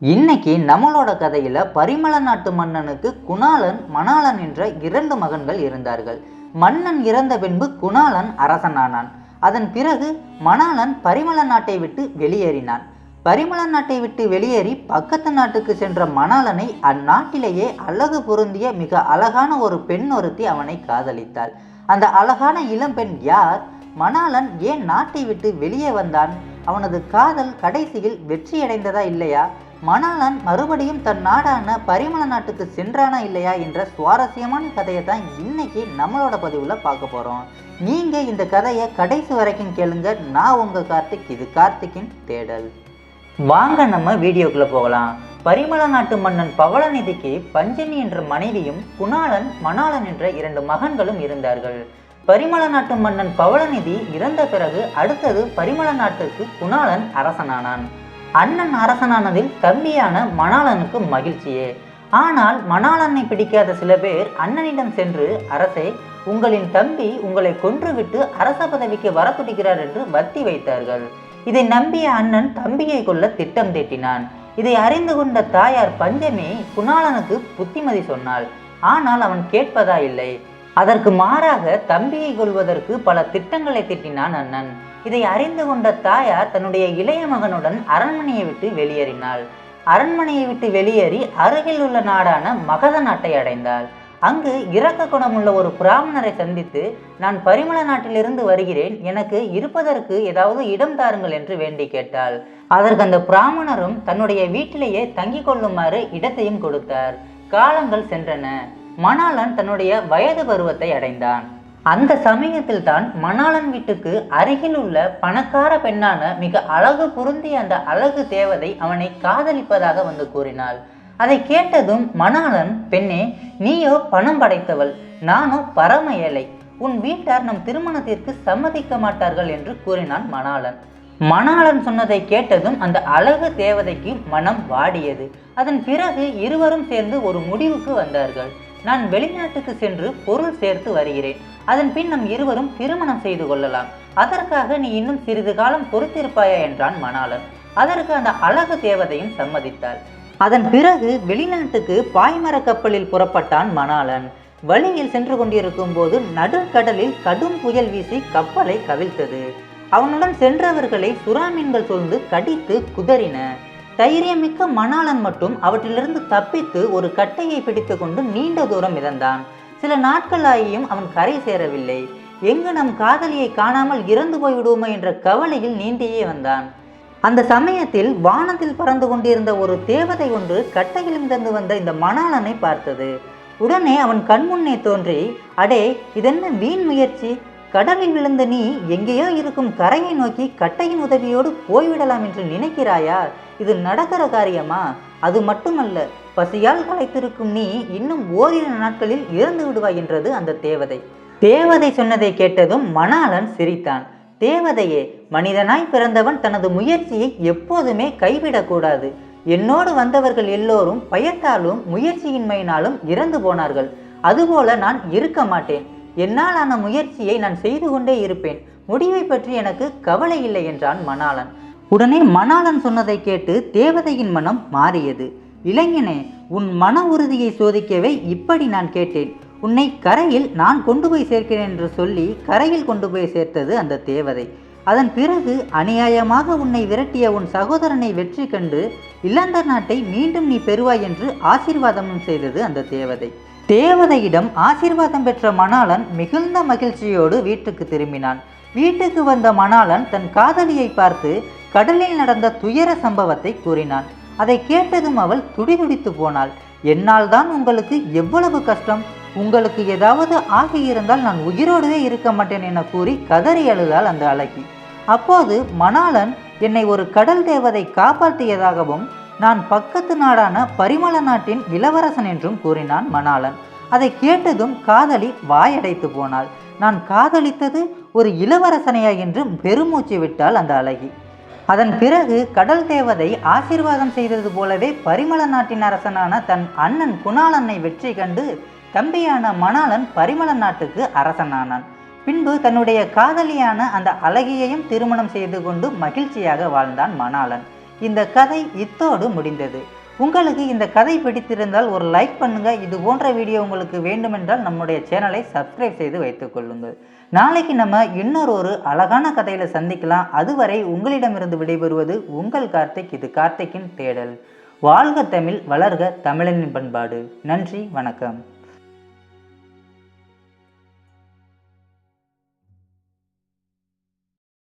இன்னைக்கு நம்மளோட கதையில பரிமள நாட்டு மன்னனுக்கு குணாளன் மணாளன் என்ற இரண்டு மகன்கள் இருந்தார்கள். மன்னன் இறந்த பின்பு குணாளன் அரசனானான். அதன் பிறகு மணாளன் பரிமள நாட்டை விட்டு வெளியேறினான். பரிமள நாட்டை விட்டு வெளியேறி பக்கத்து நாட்டுக்கு சென்ற மணாளனை அந்நாட்டிலேயே அழகு பொருந்திய மிக அழகான ஒரு பெண் ஒருத்தி அவனை காதலித்தாள். அந்த அழகான இளம்பெண் யார்? மணாளன் ஏன் நாட்டை விட்டு வெளியே வந்தான்? அவனது காதல் கடைசியில் வெற்றியடைந்ததா இல்லையா? மணாளன் மறுபடியும் தன் நாடான பரிமள நாட்டுக்கு சென்றானா இல்லையா என்ற சுவாரஸ்யமான கதையை தான் இன்னைக்கு நம்மளோட பதிவில் பார்க்க போகிறோம் நீங்கள் இந்த கதையை கடைசி வரைக்கும் கேளுங்க. நான் உங்கள் கார்த்திக் இது கார்த்திக்கின் தேடல். வாங்க நம்ம வீடியோக்குள்ளே போகலாம். பரிமள நாட்டு மன்னன் பவளநிதிக்கு பஞ்சனி என்ற மனைவியும் குணாளன் மணாளன் என்ற இரண்டு மகன்களும் இருந்தார்கள். பரிமள நாட்டு மன்னன் பவளநிதி இறந்த பிறகு அடுத்தது பரிமள நாட்டுக்கு குணாளன் அரசனானான். அண்ணன் அரசனானதில் தம்பியான மணாளனுக்கு மகிழ்ச்சியே. ஆனால் மணாளனை பிடிக்காத சில பேர் அண்ணனிடம் சென்று அரசே உங்களின் தம்பி உங்களை கொன்றுவிட்டு அரச பதவிக்கு வர துடிக்கிறார் என்று வத்தி வைத்தார்கள். இதை நம்பிய அண்ணன் தம்பியை கொல்ல திட்டம் தீட்டினான். இதை அறிந்து கொண்ட தாயார் பஞ்சமி குணாளனுக்கு புத்திமதி சொன்னாள். ஆனால் அவன் கேட்பதா இல்லை. அதற்கு மாறாக தம்பியை கொள்வதற்கு பல திட்டங்களை திட்டினான் அண்ணன். இதை அறிந்து கொண்ட தாயார் தன்னுடைய இளைய மகனுடன் அரண்மனையை விட்டு வெளியேறினாள். அரண்மனையை விட்டு வெளியேறி அருகில் உள்ள நாடான மகத நாட்டை அடைந்தாள். அங்கு இரக்க குணமுள்ள ஒரு பிராமணரை சந்தித்து நான் பரிமள நாட்டிலிருந்து வருகிறேன். எனக்கு இருப்பதற்கு ஏதாவது இடம் தாருங்கள் என்று வேண்டி கேட்டாள். அதற்கு அந்த பிராமணரும் தன்னுடைய வீட்டிலேயே தங்கிக் கொள்ளுமாறு இடத்தையும் கொடுத்தார். காலங்கள் சென்றன. மணாளன் தன்னுடைய வயது பருவத்தை அடைந்தான். அந்த சமயத்தில் தான் மணாளன் வீட்டுக்கு அருகில் உள்ள பணக்கார பெண்ணான மிக அழகு பொருந்திய அந்த அழகு தேவதை அவனை காதலிப்பதாக வந்து கூறினாள். அதை கேட்டதும் மணாளன் பெண்ணே நீயோ பணம் படைத்தவள். நானோ பரம ஏழை. உன் வீட்டார் நம் திருமணத்திற்கு சம்மதிக்க மாட்டார்கள் என்று கூறினான் மணாளன். மணாளன் சொன்னதை கேட்டதும் அந்த அழகு தேவதைக்கு மனம் வாடியது. அதன் பிறகு இருவரும் சேர்ந்து ஒரு முடிவுக்கு வந்தார்கள். நான் வெளிநாட்டுக்கு சென்று பொருள் சேர்த்து வருகிறேன். அதன் பின் நம் இருவரும் திருமணம் செய்து கொள்ளலாம். அதற்காக நீ இன்னும் சிறிது காலம் பொறுத்திருப்பாயா என்றான் மணாளன். அதற்கு அந்த அழகு தேவதையும் சம்மதித்தாள். அதன் பிறகு வெளிநாட்டுக்கு பாய்மர கப்பலில் புறப்பட்டான் மணாளன். வழியில் சென்று கொண்டிருக்கும் போது நடுக்கடலில் கடும் புயல் வீசி கப்பலை கவிழ்த்தது. அவனுடன் சென்றவர்களை சுறாமீன்கள் சூழ்ந்து கடித்து குதறின. தைரியமிக்க மணாளன் மட்டும் அவற்றிலிருந்து தப்பித்து ஒரு கட்டையை பிடித்து கொண்டு நீண்ட தூரம் மிதந்தான். சில நாட்களாகியும் அவன் கரை சேரவில்லை. எங்கு நம் காதலியை காணாமல் இறந்து போய்விடுவோமோ என்ற கவலையில் நீந்தியே வந்தான். அந்த சமயத்தில் வானத்தில் பறந்து கொண்டிருந்த ஒரு தேவதை ஒன்று கட்டையில் மிதந்து வந்த இந்த மணாளனை பார்த்தது. உடனே அவன் கண்முன்னே தோன்றி அடே இதென்ன வீண் முயற்சி? கடலில் விழுந்த நீ எங்கேயோ இருக்கும் கரையை நோக்கி கட்டையின் உதவியோடு போய்விடலாம் என்று நினைக்கிறாயா? இது நடக்கிற காரியமா? அது மட்டுமல்ல பசியால் களைத்திருக்கும் நீ இன்னும் ஓரிரு நாட்களில் இறந்து விடுவாய் என்றது அந்த தேவதை. தேவதை சொன்னதை கேட்டதும் மணாளன் சிரித்தான். தேவதையே மனிதனாய் பிறந்தவன் தனது முயற்சியை எப்போதுமே கைவிடக்கூடாது. என்னோடு வந்தவர்கள் எல்லோரும் பயத்தாலும் முயற்சியின்மையினாலும் இறந்து போனார்கள். அதுபோல நான் இருக்க மாட்டேன். என்னால் ஆன முயற்சியை நான் செய்து கொண்டே இருப்பேன். முடிவை பற்றி எனக்கு கவலை இல்லை என்றான் மணாளன். உடனே மணாளன் சொன்னதை கேட்டு தேவதையின் மனம் மாறியது. இளைஞனே உன் மன உறுதியை சோதிக்கவே இப்படி நான் கேட்டேன். உன்னை கரையில் நான் கொண்டு போய் சேர்க்கிறேன் என்று சொல்லி கரையில் கொண்டு போய் சேர்த்தது அந்த தேவதை. அதன் பிறகு அநியாயமாக உன்னை விரட்டிய உன் சகோதரனை வெற்றி கண்டு இளந்த நாட்டை மீண்டும் நீ பெறுவாய் என்று ஆசீர்வாதமும் செய்தது அந்த தேவதை. தேவதையிடம் ஆசீர்வாதம் பெற்ற மணாளன் மிகுந்த மகிழ்ச்சியோடு வீட்டுக்கு திரும்பினான். வீட்டுக்கு வந்த மணாளன் தன் காதலியை பார்த்து கடலில் நடந்த துயர சம்பவத்தை கூறினான். அதை கேட்டதும் அவள் துடிதுடித்து போனாள். என்னால் தான் உங்களுக்கு எவ்வளவு கஷ்டம்? உங்களுக்கு ஏதாவது ஆகியிருந்தால் நான் உயிரோடவே இருக்க மாட்டேன் என கூறி கதறி அழுதாள் அந்த அழகி. அப்போது மணாளன் என்னை ஒரு கடல் தேவதை காப்பாற்றியதாகவும் நான் பக்கத்து நாடான பரிமள நாட்டின் இளவரசன் என்றும் கூறினான் மணாளன். அதை கேட்டதும் காதலி வாயடைத்து போனாள். நான் காதலித்தது ஒரு இளவரசனையா என்று பெருமூச்சு விட்டாள் அந்த அழகி. அதன் பிறகு கடல் தேவதை ஆசீர்வாதம் செய்தது போலவே பரிமள நாட்டின் அரசனான தன் அண்ணன் குணாளனை வெற்றி கண்டு தம்பியான மணாளன் பரிமள நாட்டுக்கு அரசனானான். பின்பு தன்னுடைய காதலியான அந்த அழகியையும் திருமணம் செய்து கொண்டு மகிழ்ச்சியாக வாழ்ந்தான் மணாளன். இந்த கதை இத்தோடு முடிந்தது. உங்களுக்கு இந்த கதை பிடித்திருந்தால் ஒரு லைக் பண்ணுங்கள் இது போன்ற வீடியோ உங்களுக்கு வேண்டுமென்றால் நம்முடைய சேனலை சப்ஸ்கிரைப் செய்து வைத்துக் கொள்ளுங்கள். நாளைக்கு நம்ம இன்னொரு ஒரு அழகான கதையில் சந்திக்கலாம். அதுவரை உங்களிடமிருந்து விடைபெறுவது உங்கள் கார்த்திக். இது கார்த்திக்கின் தேடல். வாழ்க தமிழ் வளர்க தமிழனின் பண்பாடு. நன்றி வணக்கம்.